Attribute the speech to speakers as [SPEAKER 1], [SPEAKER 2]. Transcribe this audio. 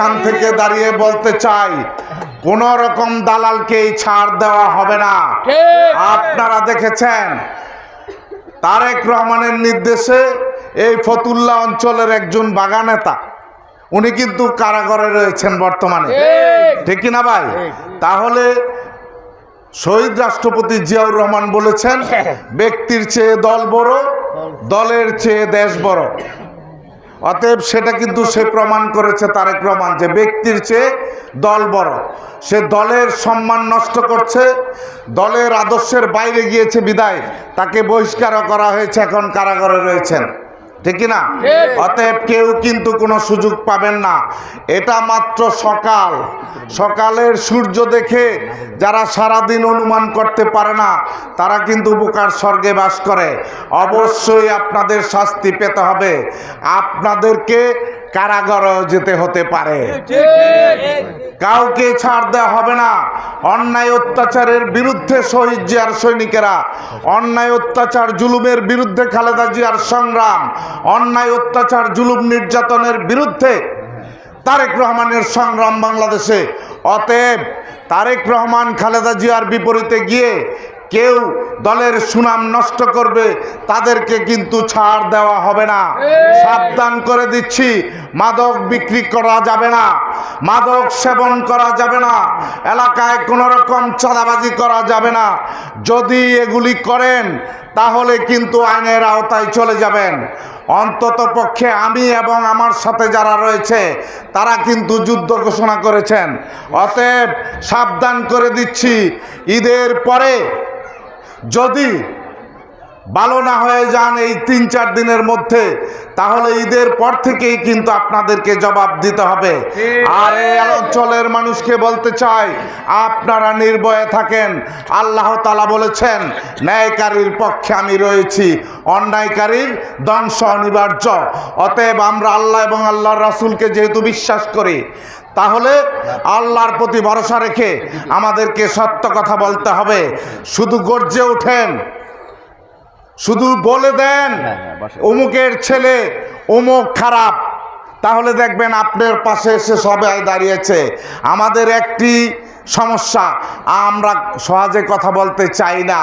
[SPEAKER 1] এখান থেকে দাঁড়িয়ে বলতে চাই কোন রকম দালালকেই ছাড় দেওয়া হবে না। আপনারা দেখেছেন তারেক রহমানের নির্দেশে এই ফতুল্লা অঞ্চলের একজন বাগানেতা উনি কিন্তু কারাগারে রয়েছেন বর্তমানে।
[SPEAKER 2] ঠিক।
[SPEAKER 1] ঠিক না ভাই? তাহলে শহীদ রাষ্ট্রপতি জিয়াউর রহমান বলেছেন ব্যক্তির চেয়ে দল বড়। দলের চেয়ে দেশ বড়। অতএব সেটা কিন্তু সে প্রমাণ করেছে, তারেক প্রমাণ যে ব্যক্তির চেয়ে দল বড়। সে দলের সম্মান নষ্ট করছে, দলের আদর্শের বাইরে গিয়েছে বিদায়। তাকে বহিষ্কারও করা হয়েছে, এখন কারাগারে রয়েছেন। ঠিক না অতএব কেউ কিন্তু কোনো সুযোগ পাবেন না। এটা মাত্র সকাল। সকালের সূর্য দেখে যারা সারাদিন অনুমান করতে পারে না তারা কিন্তু উপকার স্বর্গে বাস করে। অবশ্যই আপনাদের শাস্তি পেতে হবে। আপনাদেরকে কারাগারেও যেতে হতে পারে। কাউকে ছাড় দেওয়া হবে না। অন্যায় অত্যাচারের বিরুদ্ধে শহীদ জিয়ার সৈনিকেরা, অন্যায় অত্যাচার জুলুমের বিরুদ্ধে খালেদা জিয়ার সংগ্রাম, অন্যায় অত্যাচার জুলুম নির্যাতনের বিরুদ্ধে তারেক রহমানের সংগ্রাম বাংলাদেশে অতএব তারেক রহমান, খালেদা জিয়ার বিপরীতে গিয়ে কেউ দলের সুনাম নষ্ট করবে, তাদেরকে কিন্তু ছাড় দেওয়া হবে না। সাবধান করে দিচ্ছি, মাদক বিক্রি করা যাবে না, মাদক সেবন করা যাবে না, এলাকায় কোনো রকম চাঁদাবাজি করা যাবে না। যদি এগুলি করেন, তাহলে কিন্তু আইনের আওতায় চলে যাবেন। অন্তত পক্ষে আমি এবং আমার সাথে যারা রয়েছে, তারা কিন্তু যুদ্ধ ঘোষণা করেছেন। অতএব সাবধান করে দিচ্ছি। ঈদের পরে যদি ভালো না হয়ে যান এই তিন চার দিনের মধ্যে তাহলে ঈদের পর থেকেই কিন্তু আপনাদেরকে জবাব দিতে হবে। আর এই অঞ্চলের মানুষকে বলতে চাই আপনারা নির্ভয়ে থাকেন। আল্লাহ তালা বলেছেন ন্যায়কারীর পক্ষে আমি রয়েছি অন্যায়কারীর ধ্বংস অনিবার্য অতএব আমরা আল্লাহ এবং আল্লাহর রাসূলকে যেহেতু বিশ্বাস করি তাহলে আল্লাহর প্রতি ভরসা রেখে আমাদেরকে সত্য কথা বলতে হবে। শুধু গর্জে ওঠেন। শুধু বলে দেন অমুকের ছেলে অমুক খারাপ। তাহলে দেখবেন আপনার পাশে এসে সবাই দাঁড়িয়েছে। আমাদের একটি সমস্যা আমরা সহজে কথা বলতে চাই না।